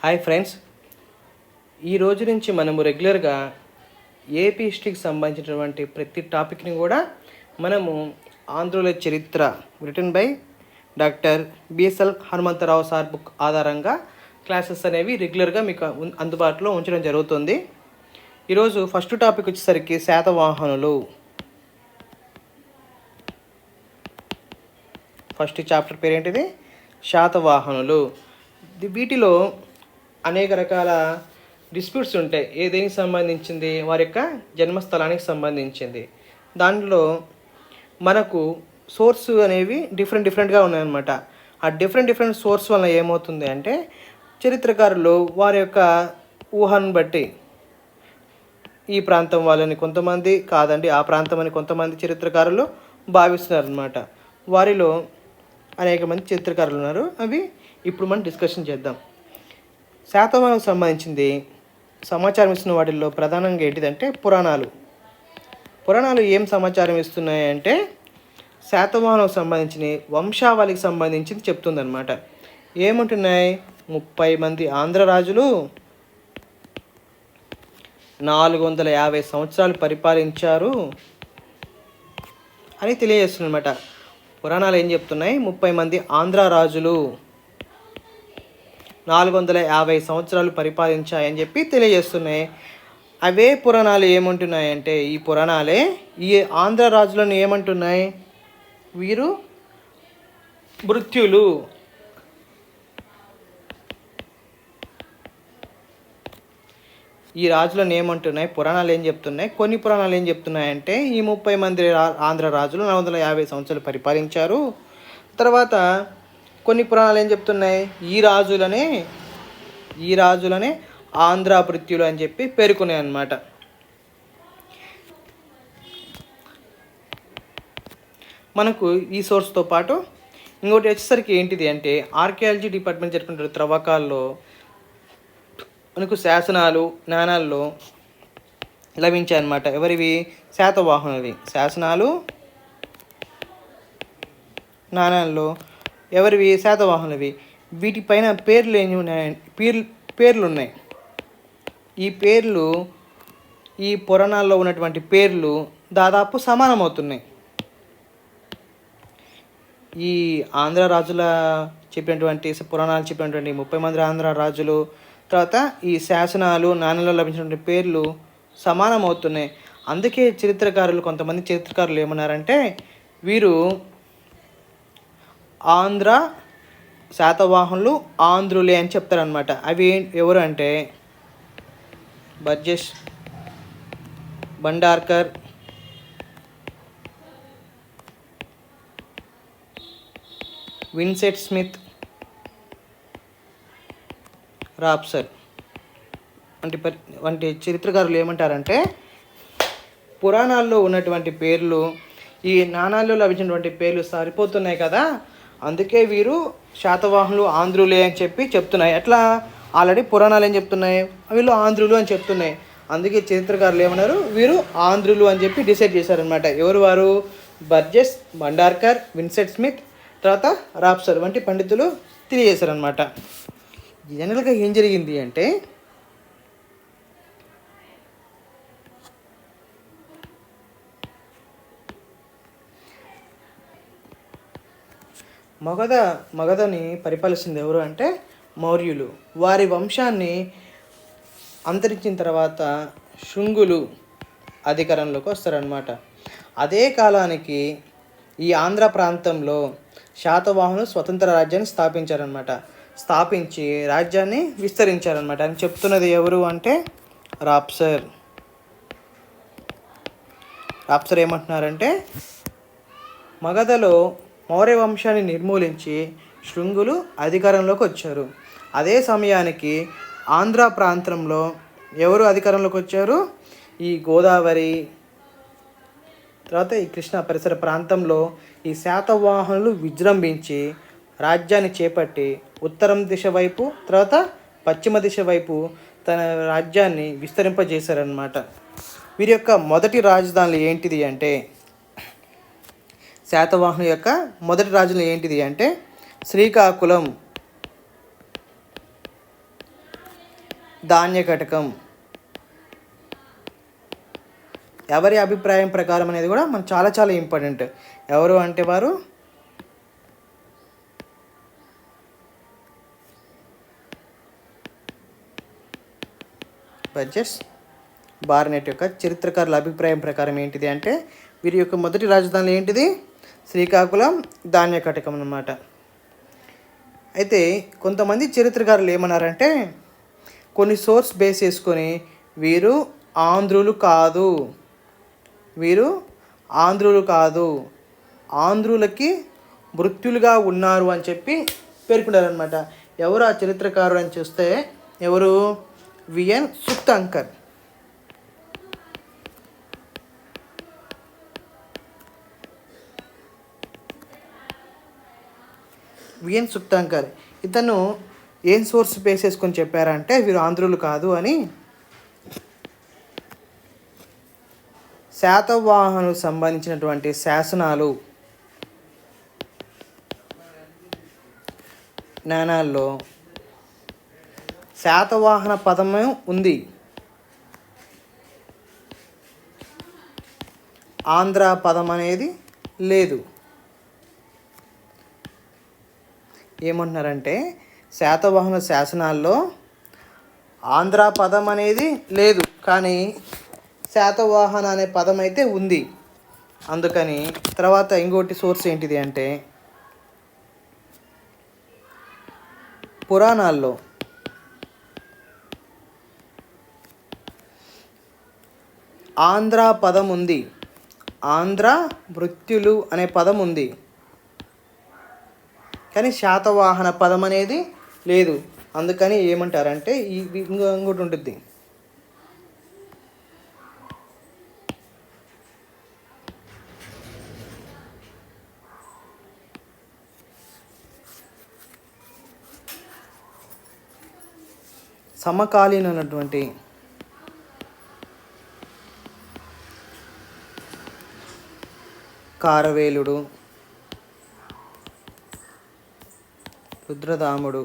Hi friends. ఈ రోజు నుంచి మనము రెగ్యులర్గా ఏపీ హిస్టరీకి సంబంధించినటువంటి ప్రతి టాపిక్ని కూడా మనము ఆంధ్రుల చరిత్ర written by doctor BSL Hanumantharao sir book ఆధారంగా క్లాసెస్ అనేవి రెగ్యులర్గా మీకు అందుబాటులో ఉంచడం జరుగుతుంది. ఈరోజు ఫస్ట్ టాపిక్ వచ్చేసరికి శాతవాహనులు. ఫస్ట్ చాప్టర్ పేరేంటిది? శాతవాహనులు. వీటిలో అనేక రకాల డిస్ప్యూట్స్ ఉంటాయి. ఏ దేనికి సంబంధించింది? వారి యొక్క జన్మస్థలానికి సంబంధించింది. దాంట్లో మనకు సోర్స్ అనేవి డిఫరెంట్ డిఫరెంట్గా ఉన్నాయన్నమాట. ఆ డిఫరెంట్ డిఫరెంట్ సోర్స్ వల్ల ఏమవుతుంది అంటే చరిత్రకారులు వారి యొక్క ఊహను బట్టి ఈ ప్రాంతం వాళ్ళని కొంతమంది కాదండి ఆ ప్రాంతం అని కొంతమంది చరిత్రకారులు భావిస్తున్నారు అనమాట వారిలో అనేక మంది చరిత్రకారులు ఉన్నారు. అవి ఇప్పుడు మనం డిస్కషన్ చేద్దాం. శాతవాహనం సంబంధించింది సమాచారం ఇస్తున్న వాటిల్లో ప్రధానంగా ఏంటిదంటే పురాణాలు. పురాణాలు ఏం సమాచారం ఇస్తున్నాయి అంటే శాతవాహనం సంబంధించిన వంశావళికి సంబంధించింది చెప్తుందన్నమాట. ఏముంటున్నాయి? ముప్పై మంది ఆంధ్ర రాజులు నాలుగు వందల యాభై సంవత్సరాలు పరిపాలించారు అని తెలియజేస్తుంది అనమాట పురాణాలు ఏం చెప్తున్నాయి? ముప్పై మంది ఆంధ్ర రాజులు. నాలుగు వందల యాభై సంవత్సరాలు పరిపాలించాయని చెప్పి తెలియజేస్తున్నాయి. అవే పురాణాలు ఏమంటున్నాయంటే ఈ పురాణాలే ఈ ఆంధ్ర రాజులను ఏమంటున్నాయి? వీరు మృత్యులు. ఈ రాజులను ఏమంటున్నాయి? పురాణాలు ఏం చెప్తున్నాయి? కొన్ని పురాణాలు ఏం చెప్తున్నాయంటే ఈ ముప్పై మంది రా- ఆంధ్ర రాజులు నాలుగు వందల యాభై సంవత్సరాలు పరిపాలించారు. తర్వాత కొన్ని పురాణాలు ఏం చెప్తున్నాయి? ఈ రాజులనే ఈ రాజులనే ఆంధ్ర భృత్యులు అని చెప్పి పేర్కొన్నాయి అన్నమాట. మనకు ఈ సోర్స్తో పాటు ఇంకోటి వచ్చేసరికి ఏంటిది అంటే ఆర్కియాలజీ డిపార్ట్మెంట్ జరుపుకుంటారు త్రవ్వకాల్లో మనకు శాసనాలు నాణాల్లో లభించాయి అన్నమాట. ఎవరివి? శాతవాహనులవి. శాసనాలు నాణాల్లో ఎవరివి? శాతవాహనులవి. వీటిపైన పేర్లు ఏమి ఉన్నాయి. పేర్లు పేర్లు ఉన్నాయి ఈ పేర్లు ఈ పురాణాల్లో ఉన్నటువంటి పేర్లు దాదాపు సమానమవుతున్నాయి. ఈ ఆంధ్ర రాజుల చెప్పినటువంటి పురాణాలు చెప్పినటువంటి ముప్పై మంది ఆంధ్ర రాజులు తర్వాత ఈ శాసనాలు నాణ్యంలో లభించినటువంటి పేర్లు సమానం అవుతున్నాయి అందుకే చరిత్రకారులు కొంతమంది చరిత్రకారులు ఏమన్నారంటే వీరు ఆంధ్ర శాతవాహనులు ఆంధ్రులే అని చెప్తారనమాట అవి ఎవరు అంటే? Burgess Bhandarkar Vincent Smith Rapson. వంటి వంటి చరిత్రకారులు ఏమంటారంటే పురాణాల్లో ఉన్నటువంటి పేర్లు ఈ నాణాల్లో లభించినటువంటి పేర్లు సరిపోతున్నాయి కదా అందుకే వీరు శాతవాహనులు ఆంధ్రులే అని చెప్పి చెప్తున్నాయి. ఎట్లా? ఆల్రెడీ పురాణాలు ఏం చెప్తున్నాయి? వీళ్ళు ఆంధ్రులు అని చెప్తున్నాయి. అందుకే చరిత్రకారులు ఏమన్నారు? వీరు ఆంధ్రులు అని చెప్పి డిసైడ్ చేశారనమాట ఎవరు వారు? బర్జెస్ భండార్కర్ విన్సెట్ స్మిత్ తర్వాత రాప్సర్ వంటి పండితులు తెలియజేశారనమాట జనరల్గా ఏం జరిగింది అంటే మగధ మగధని పరిపాలిస్తుంది ఎవరు అంటే మౌర్యులు. వారి వంశాన్ని అంతరించిన తర్వాత శుంగులు అధికారంలోకి వస్తారనమాట అదే కాలానికి ఈ ఆంధ్ర ప్రాంతంలో శాతవాహను స్వతంత్ర రాజ్యాన్ని స్థాపించారనమాట స్థాపించి రాజ్యాన్ని విస్తరించారనమాట అని చెప్తున్నది ఎవరు అంటే రాప్సర్. రాప్సర్ ఏమంటున్నారంటే మగధలో మౌర్య వంశాన్ని నిర్మూలించి శృంగులు అధికారంలోకి వచ్చారు. అదే సమయానికి ఆంధ్ర ప్రాంతంలో ఎవరు అధికారంలోకి వచ్చారు? ఈ గోదావరి తర్వాత ఈ కృష్ణా పరిసర ప్రాంతంలో ఈ శాతవాహనులు విజృంభించి రాజ్యాన్ని చేపట్టి ఉత్తరం దిశ వైపు తర్వాత పశ్చిమ దిశ వైపు తన రాజ్యాన్ని విస్తరింపజేశారనమాట వీరి యొక్క మొదటి రాజధానులు ఏంటిది అంటే శాతవాహను యొక్క మొదటి రాజులు ఏంటిది అంటే శ్రీకాకుళం. ధాన్యకటకం ఎవరి అభిప్రాయం ప్రకారం అనేది కూడా మనకు చాలా చాలా ఇంపార్టెంట్. ఎవరు అంటే వారు? బడ్జెట్స్. బార్నెట్ యొక్క చరిత్రకారుల అభిప్రాయం ప్రకారం ఏంటిది అంటే వీరి యొక్క మొదటి రాజధాని ఏంటిది? శ్రీకాకుళం ధాన్య కటకం అన్నమాట. అయితే కొంతమంది చరిత్రకారులు ఏమన్నారంటే కొన్ని సోర్స్ బేస్ చేసుకొని వీరు ఆంధ్రులు కాదు. వీరు ఆంధ్రులు కాదు. ఆంధ్రులకి మృత్యులుగా ఉన్నారు అని చెప్పి పేర్కొన్నారనమాట ఎవరు ఆ చరిత్రకారుడు అని చూస్తే ఎవరు? విఎన్ సుక్తంకర్. విఎన్ సుప్తాంకర్ ఇతను ఏం సోర్స్ బేస్ చేసుకొని చెప్పారంటే వీరు ఆంధ్రులు కాదు అని శాతవాహను సంబంధించినటువంటి శాసనాలు నాణాల్లో శాతవాహన పదము ఉంది. ఆంధ్ర పదం అనేది లేదు. ఏమంటున్నారంటే శాతవాహన శాసనాల్లో ఆంధ్ర పదం అనేది లేదు కానీ శాతవాహన అనే పదం అయితే ఉంది. అందుకని తర్వాత ఇంకోటి సోర్స్ ఏంటిది అంటే పురాణాల్లో ఆంధ్ర పదం ఉంది. ఆంధ్ర మృత్యులు అనే పదం ఉంది. కానీ శాతవాహన పదం అనేది లేదు. అందుకని ఏమంటారంటే ఈ ఇంకో ఇంకోటి ఉంటుంది సమకాలీనటువంటి కారవేలుడు రుద్రదాముడు.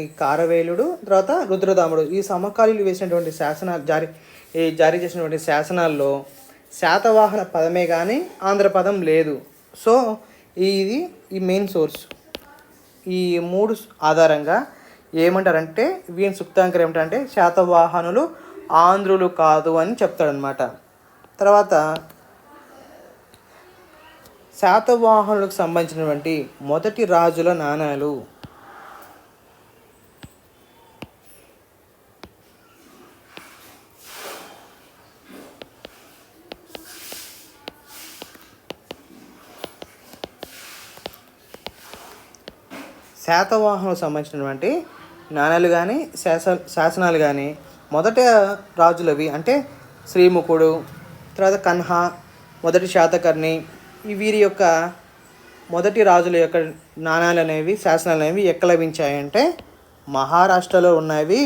ఈ కారవేలుడు తర్వాత రుద్రదాముడు. ఈ సమకాలీలు వేసినటువంటి శాసనాలు జారీ ఈ జారీ చేసినటువంటి శాసనాల్లో శాతవాహన పదమే కానీ ఆంధ్ర పదం లేదు. సో ఇది ఈ మెయిన్ సోర్స్. ఈ మూడు ఆధారంగా ఏమంటారంటే వీని సుక్తాంకర్ ఏమిటంటే శాతవాహనులు ఆంధ్రులు కాదు అని చెప్తాడనమాట తర్వాత శాతవాహనులకు సంబంధించినటువంటి మొదటి రాజుల నాణాలు. శాతవాహనకు సంబంధించినటువంటి నాణాలు కానీ శాస శాసనాలు కానీ మొదట రాజులవి అంటే శ్రీముఖుడు తర్వాత కన్హ మొదటి శాతకర్ణి వీరి యొక్క మొదటి రాజుల యొక్క నాణాలు అనేవి శాసనాలు అనేవి ఎక్కడ లభించాయంటే మహారాష్ట్రలో ఉన్నవి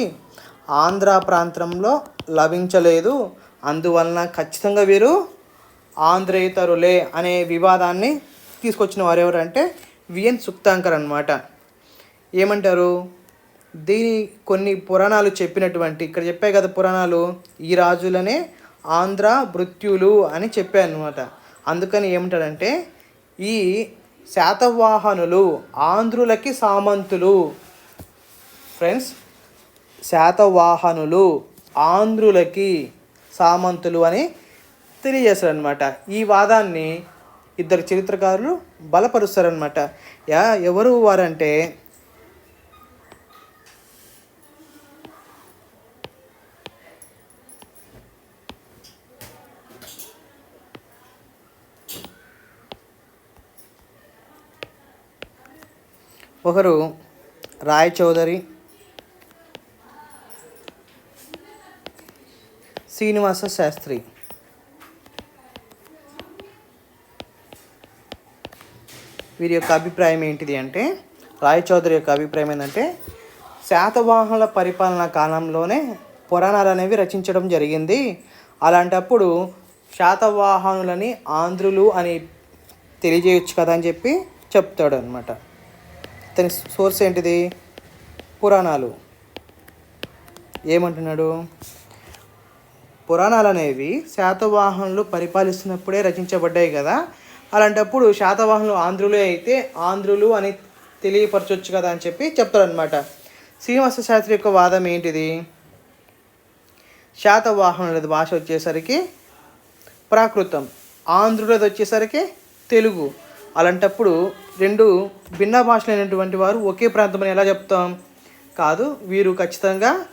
ఆంధ్ర ప్రాంతంలో లభించలేదు. అందువలన ఖచ్చితంగా వీరు ఆంధ్రేతరులే అనే వివాదాన్ని తీసుకొచ్చిన వారు ఎవరంటే విఎన్ సుక్తాంకర్ అనమాట ఏమంటారు? దీని కొన్ని పురాణాలు చెప్పినటువంటి ఇక్కడ చెప్పాయి కదా పురాణాలు ఈ రాజులనే ఆంధ్ర మృత్యులు అని చెప్పాయి అందుకని ఏమంటాడంటే ఈ శాతవాహనులు ఆంధ్రులకి సామంతులు. ఫ్రెండ్స్ శాతవాహనులు ఆంధ్రులకి సామంతులు అని తెలియజేస్తారనమాట ఈ వాదాన్ని ఇద్దరు చరిత్రకారులు బలపరుస్తారనమాట యా ఎవరు వారంటే ఒకరు రాయ్ చౌదరి శ్రీనివాస శాస్త్రి. వీరి యొక్క అభిప్రాయం ఏంటిది అంటే రాయ్ చౌదరి యొక్క అభిప్రాయం ఏంటంటే శాతవాహనుల పరిపాలన కాలంలోనే పురాణాలు అనేవి రచించడం జరిగింది. అలాంటప్పుడు శాతవాహనులని ఆంధ్రులు అని తెలియజేయచ్చు కదా అని చెప్పి చెప్తాడు అనమాట ఇతని సోర్స్ ఏంటిది? పురాణాలు. ఏమంటున్నాడు? పురాణాలు అనేవి శాతవాహనులు పరిపాలిస్తున్నప్పుడే రచించబడ్డాయి కదా. అలాంటప్పుడు శాతవాహనులు ఆంధ్రులే అయితే ఆంధ్రులు అని తెలియపరచవచ్చు కదా అని చెప్పి చెప్తారనమాట శ్రీనివాస శాస్త్రి యొక్క వాదం ఏంటిది? శాతవాహనులది భాష వచ్చేసరికి ప్రాకృతం ఆంధ్రులది వచ్చేసరికి తెలుగు. అలాంటప్పుడు రెండు భిన్న భాషలైనటువంటి వారు ఒకే ప్రాంతం అని ఎలా చెప్తాం? కాదు వీరు ఖచ్చితంగా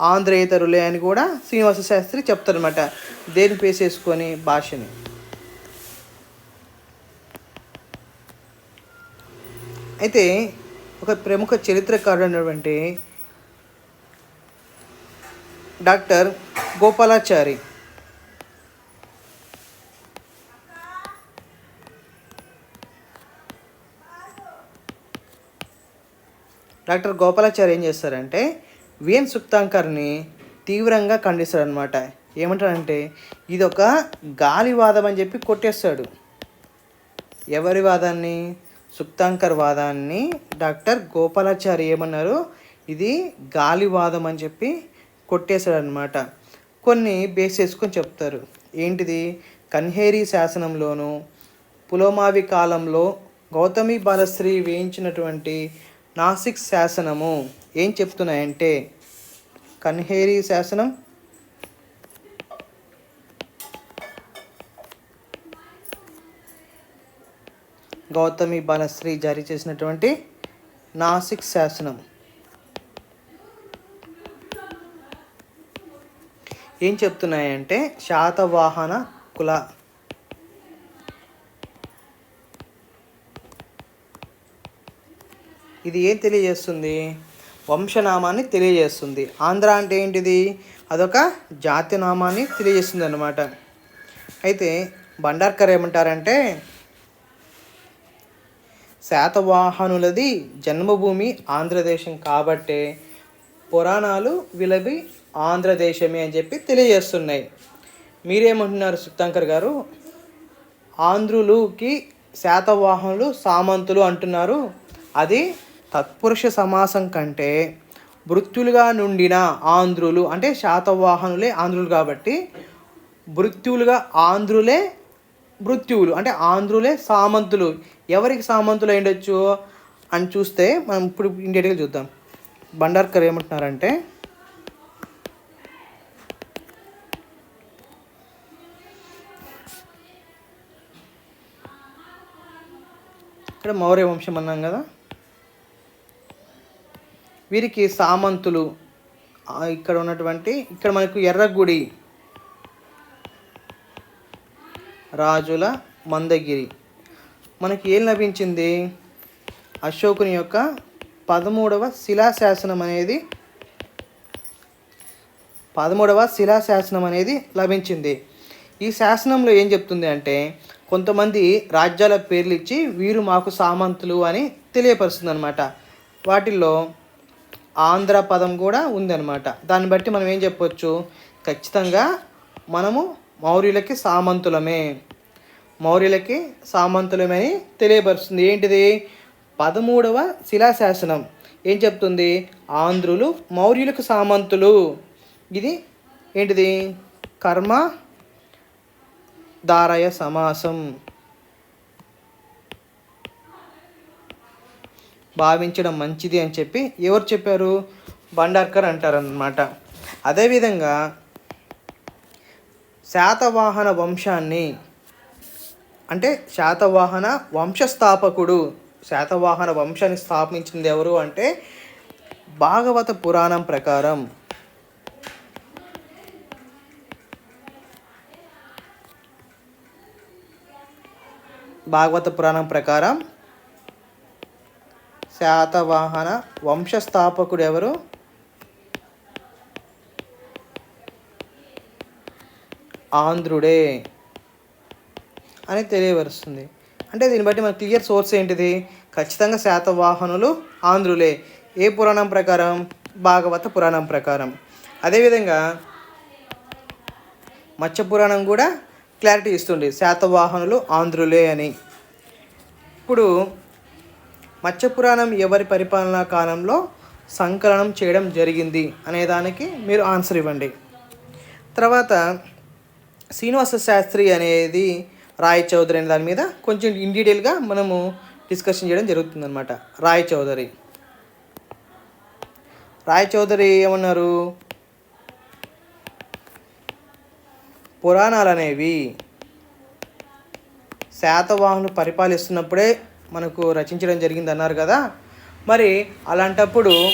ఆంధ్రేతరులే అని కూడా శ్రీనివాస శాస్త్రి చెప్తారనమాట దేని పేసేసుకొని? భాషని. అయితే ఒక ప్రముఖ చరిత్రకారుడు అయినటువంటి డాక్టర్ గోపాలాచారి డాక్టర్ గోపాలాచారి ఏం చేస్తారంటే విఎన్ సుక్తాంకర్ని తీవ్రంగా ఖండిస్తాడనమాట ఏమంటాడంటే ఇది ఒక గాలివాదం అని చెప్పి కొట్టేస్తాడు. ఎవరి వాదాన్ని? సుక్తాంకర్ వాదాన్ని డాక్టర్ గోపాలాచారి ఏమన్నారు? ఇది గాలివాదం అని చెప్పి కొట్టేశాడనమాట కొన్ని బేస్ చేసుకొని చెప్తారు. ఏంటిది? కన్హేరి శాసనంలోను పులోమావి కాలంలో గౌతమి బాలశ్రీ వేయించినటువంటి నాసిక్ శాసనము ఏం చెప్తున్నాయంటే కన్హేరి శాసనం గౌతమి బాలశ్రీ జారీ చేసినటువంటి నాసిక్ శాసనం. ఏం చెప్తున్నాయంటే శాతవాహన కుల ఇది ఏం తెలియజేస్తుంది? వంశనామాన్ని తెలియజేస్తుంది. ఆంధ్ర అంటే ఏంటిది? అదొక జాతి నామాన్ని తెలియజేస్తుంది అనమాట అయితే బండార్కర్ ఏమంటారంటే శాతవాహనులది జన్మభూమి ఆంధ్రదేశం కాబట్టే పురాణాలు విలవి ఆంధ్రదేశమే అని చెప్పి తెలియజేస్తున్నాయి. మీరేమంటున్నారు సుక్తాంకర్ గారు? ఆంధ్రులుకి శాతవాహనులు సామంతులు అంటున్నారు. అది తత్పురుష సమాసం కంటే మృత్యులుగా నుండిన ఆంధ్రులు అంటే శాతవాహనులే ఆంధ్రులు కాబట్టి మృత్యులుగా ఆంధ్రులే మృత్యువులు అంటే ఆంధ్రులే సామంతులు. ఎవరికి సామంతులు అయ్యుండొచ్చు అని చూస్తే మనం ఇప్పుడు ఇండియట్గా చూద్దాం. బండార్కర్ ఏమంటున్నారంటే ఇక్కడ మౌర్య వంశం అన్నాం కదా వీరికి సామంతులు. ఇక్కడ ఉన్నటువంటి ఇక్కడ మనకు ఎర్రగుడి. రాజుల మందగిరి. మనకి ఏం లభించింది? అశోకుని యొక్క పదమూడవ శిలాశాసనం అనేది పదమూడవ శిలాశాసనం అనేది లభించింది. ఈ శాసనంలో ఏం చెప్తుంది అంటే కొంతమంది రాజ్యాల పేర్లు ఇచ్చి వీరు మాకు సామంతులు అని తెలియపరుస్తుంది అనమాట వాటిల్లో ఆంధ్ర పదం కూడా ఉందన్నమాట. దాన్ని బట్టి మనం ఏం చెప్పొచ్చు? ఖచ్చితంగా మనము మౌర్యులకి సామంతులమే. మౌర్యులకి సామంతులమని తెలియపరుస్తుంది. ఏంటిది? పదమూడవ శిలాశాసనం. ఏం చెప్తుంది? ఆంధ్రులు మౌర్యులకు సామంతులు. ఇది ఏంటిది? కర్మ దారయ సమాసం. భావించడం మంచిది అని చెప్పి ఎవరు చెప్పారు? బండార్కర్ అంటారనమాట అదేవిధంగా శాతవాహన వంశాన్ని అంటే శాతవాహన వంశస్థాపకుడు శాతవాహన వంశాన్ని స్థాపించింది ఎవరు అంటే భాగవత పురాణం ప్రకారం భాగవత పురాణం ప్రకారం శాతవాహన వంశస్థాపకుడు ఎవరు ఆంధ్రుడే అని తెలియవరుస్తుంది. అంటే దీన్ని బట్టి మన క్లియర్ సోర్స్ ఏంటిది? ఖచ్చితంగా శాతవాహనులు ఆంధ్రులే. ఏ పురాణం ప్రకారం? భాగవత పురాణం ప్రకారం. అదేవిధంగా మత్స్య పురాణం కూడా క్లారిటీ ఇస్తుంది. శాతవాహనులు ఆంధ్రులే అని. ఇప్పుడు మత్స్యపురాణం ఎవరి పరిపాలనా కాలంలో సంకలనం చేయడం జరిగింది అనే దానికి మీరు ఆన్సర్ ఇవ్వండి. తర్వాత శ్రీనివాస శాస్త్రి అనేది రాయ్ చౌదరి అనే దాని మీద కొంచెం ఇన్ డీటెయిల్గా మనము డిస్కషన్ చేయడం జరుగుతుందన్నమాట. రాయ్ చౌదరి. రాయ్ చౌదరి ఏమన్నారు? పురాణాలు అనేవి శాతవాహనులు పరిపాలిస్తున్నప్పుడే మనకు రచించడం జరిగింది అన్నారు కదా. మరి అలాంటప్పుడు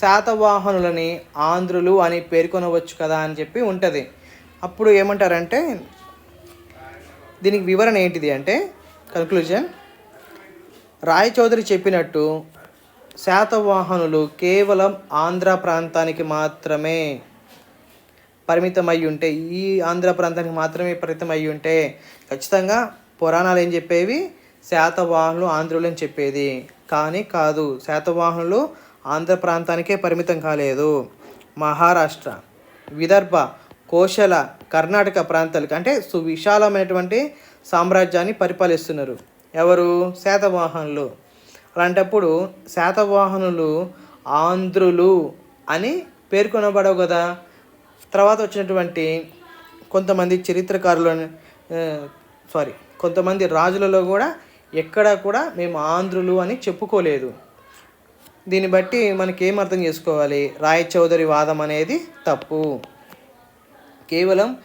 శాతవాహనులని ఆంధ్రులు అని పేర్కొనవచ్చు కదా అని చెప్పి ఉంటుంది. అప్పుడు ఏమంటారంటే దీనికి వివరణ ఏంటిది అంటే కన్క్లూజన్ రాయచౌదరి చెప్పినట్టు శాతవాహనులు కేవలం ఆంధ్ర ప్రాంతానికి మాత్రమే పరిమితం ఉంటే ఈ ఆంధ్ర ప్రాంతానికి మాత్రమే పరిమితం ఉంటే ఖచ్చితంగా పురాణాలు ఏం చెప్పేవి? శాతవాహనులు ఆంధ్రులు అని చెప్పేది. కానీ కాదు శాతవాహనులు ఆంధ్ర ప్రాంతానికే పరిమితం కాలేదు. మహారాష్ట్ర విదర్భ కోశల కర్ణాటక ప్రాంతాలకు అంటే సువిశాలమైనటువంటి సామ్రాజ్యాన్ని పరిపాలిస్తున్నారు. ఎవరు? శాతవాహనులు. అలాంటప్పుడు శాతవాహనులు ఆంధ్రులు అని పేర్కొనబడవు కదా. తర్వాత వచ్చినటువంటి కొంతమంది చరిత్రకారులు సారీ కొంతమంది రాజులలో కూడా ఎక్కడా కూడా మేము ఆంధ్రులు అని చెప్పుకోలేదు. దీన్ని బట్టి మనకి ఏం అర్థం చేసుకోవాలి? రాయ్ చౌదరి వాదం అనేది తప్పు. కేవలం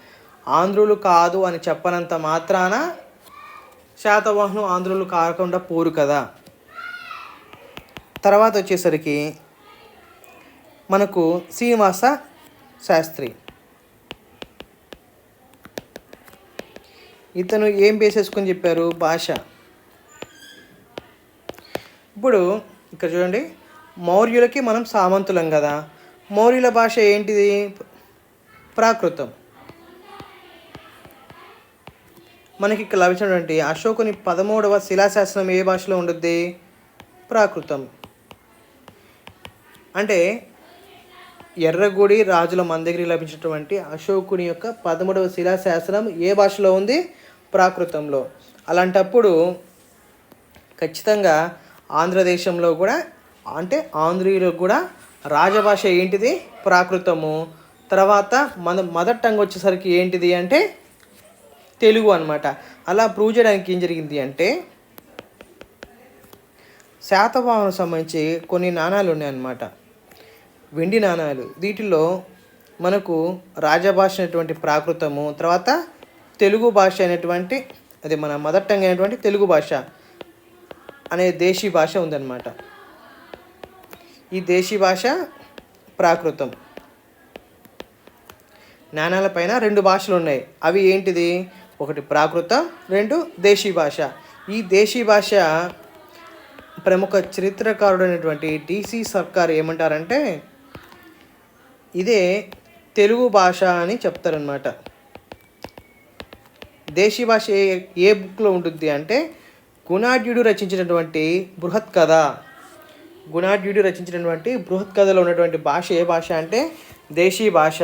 ఆంధ్రులు కాదు అని చెప్పనంత మాత్రాన శాతవాహనం ఆంధ్రులు కాకుండా పోరు కదా. తర్వాత వచ్చేసరికి మనకు శ్రీనివాస శాస్త్రి. ఇతను ఏం బేసేసుకొని చెప్పారు? భాష. ఇప్పుడు ఇక్కడ చూడండి మౌర్యులకి మనం సామంతులం కదా. మౌర్యుల భాష ఏంటిది? ప్రాకృతం. మనకి ఇక్కడ లభించినటువంటి అశోకుని పదమూడవ శిలాశాసనం ఏ భాషలో ఉండుద్ది? ప్రాకృతం. అంటే ఎర్రగుడి రాజుల మన దగ్గర లభించినటువంటి అశోకుని యొక్క పదమూడవ శిలాశాసనం ఏ భాషలో ఉంది? ప్రాకృతంలో. అలాంటప్పుడు ఖచ్చితంగా ఆంధ్రదేశంలో కూడా అంటే ఆంధ్రీయులకు కూడా రాజభాష ఏంటిది? ప్రాకృతము. తర్వాత మన మదర్ టంగ్ వచ్చేసరికి ఏంటిది అంటే తెలుగు అనమాట అలా ప్రూవ్ చేయడానికి ఏం జరిగింది అంటే శాతవాహనం సంబంధించి కొన్ని నాణాలు ఉన్నాయన్నమాట. వెండి నాణాలు. వీటిలో మనకు రాజభాష అయినటువంటి ప్రాకృతము తర్వాత తెలుగు భాష అయినటువంటి అది మన మదర్ టంగ్ అయినటువంటి తెలుగు భాష. అనే దేశీ భాష ఉందన్నమాట. ఈ దేశీ భాష ప్రాకృతం. నాణాలపైన రెండు భాషలు ఉన్నాయి. అవి ఏంటిది? ఒకటి ప్రాకృతం రెండు దేశీ భాష. ఈ దేశీ భాష ప్రముఖ చరిత్రకారుడైనటువంటి డిసి సర్కార్ ఏమంటారంటే ఇదే తెలుగు భాష అని చెప్తారనమాట దేశీ భాష ఏ ఏ బుక్లో ఉంటుంది అంటే గుణాఢ్యుడు రచించినటువంటి బృహత్ కథ. గుణాఢ్యుడు రచించినటువంటి బృహత్ కథలో ఉన్నటువంటి భాష ఏ భాష అంటే దేశీ భాష.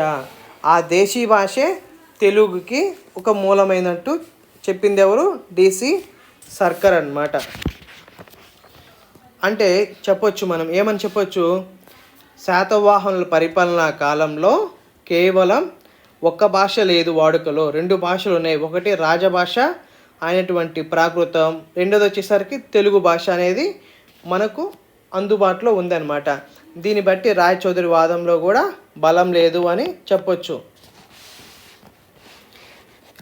ఆ దేశీ భాషే తెలుగుకి ఒక మూలమైనట్టు చెప్పింది ఎవరు? డిసి సర్కర్ అన్నమాట. అంటే చెప్పొచ్చు మనం ఏమని చెప్పొచ్చు? శాతవాహనుల పరిపాలనా కాలంలో కేవలం ఒక్క భాష లేదు వాడుకలో. రెండు భాషలు ఉన్నాయి. ఒకటి రాజభాష అయినటువంటి ప్రాకృతం రెండోది వచ్చేసరికి తెలుగు భాష అనేది మనకు అందుబాటులో ఉందన్నమాట. దీన్ని బట్టి రాయ్ చౌదరి వాదంలో కూడా బలం లేదు అని చెప్పొచ్చు.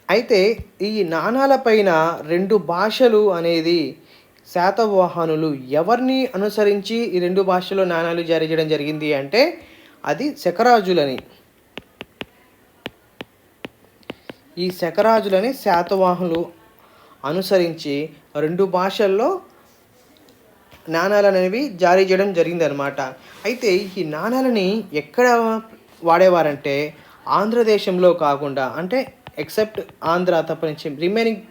అయితే ఈ నాణాలపైన రెండు భాషలు అనేది శాతవాహనులు ఎవరిని అనుసరించి ఈ రెండు భాషలో నాణాలు జారీ చేయడం జరిగింది అంటే అది శకరాజులని. ఈ శకరాజులని శాతవాహనులు అనుసరించి రెండు భాషల్లో నాణాలు అనేవి జారీ చేయడం జరిగిందనమాట అయితే ఈ నాణాలని ఎక్కడ వాడేవారంటే ఆంధ్రదేశంలో కాకుండా అంటే ఎక్సెప్ట్ ఆంధ్ర తప్పనించి రిమైనింగ్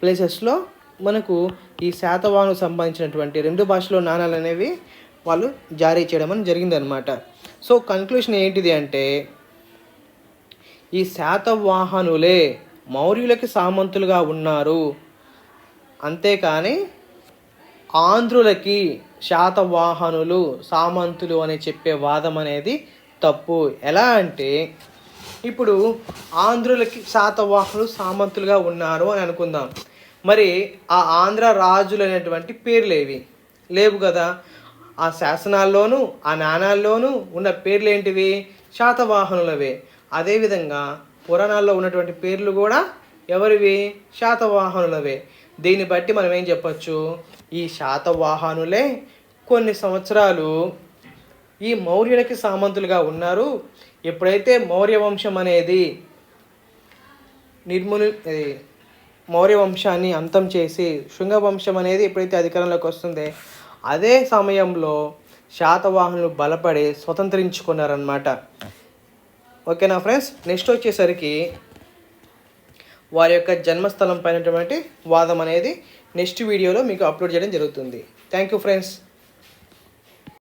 ప్లేసెస్లో మనకు ఈ శాతవాహను సంబంధించినటువంటి రెండు భాషలో నాణాలు అనేవి వాళ్ళు జారీ చేయడం అని జరిగిందనమాట సో కన్క్లూషన్ ఏంటిది అంటే ఈ శాతవాహనులే మౌర్యులకి సామంతులుగా ఉన్నారు. అంతేకాని ఆంధ్రులకి శాతవాహనులు సామంతులు అని చెప్పే వాదం అనేది తప్పు. ఎలా అంటే ఇప్పుడు ఆంధ్రులకి శాతవాహనులు సామంతులుగా ఉన్నారు అని అనుకుందాం. మరి ఆ ఆంధ్ర రాజులు అనేటువంటి పేర్లు ఏవి లేవు కదా. ఆ శాసనాల్లోనూ ఆ నాణాల్లోనూ ఉన్న పేర్లు ఏంటివి శాతవాహనులవే. అదేవిధంగా పురాణాల్లో ఉన్నటువంటి పేర్లు కూడా ఎవరివి? శాతవాహనులవే. దీన్ని బట్టి మనం ఏం చెప్పచ్చు? ఈ శాతవాహనులే కొన్ని సంవత్సరాలు ఈ మౌర్యులకి సామంతులుగా ఉన్నారు. ఎప్పుడైతే మౌర్య వంశం అనేది నిర్మూలి మౌర్య వంశాన్ని అంతం చేసి శృంగ వంశం అనేది ఎప్పుడైతే అధికారంలోకి వస్తుందో అదే సమయంలో శాతవాహనులు బలపడి స్వతంత్రించుకున్నారనమాట ఓకేనా ఫ్రెండ్స్? నెక్స్ట్ వచ్చేసరికి వారి యొక్క జన్మస్థలం పైనటువంటి వాదం అనేది నెక్స్ట్ వీడియోలో మీకు అప్లోడ్ చేయడం జరుగుతుంది. Thank you friends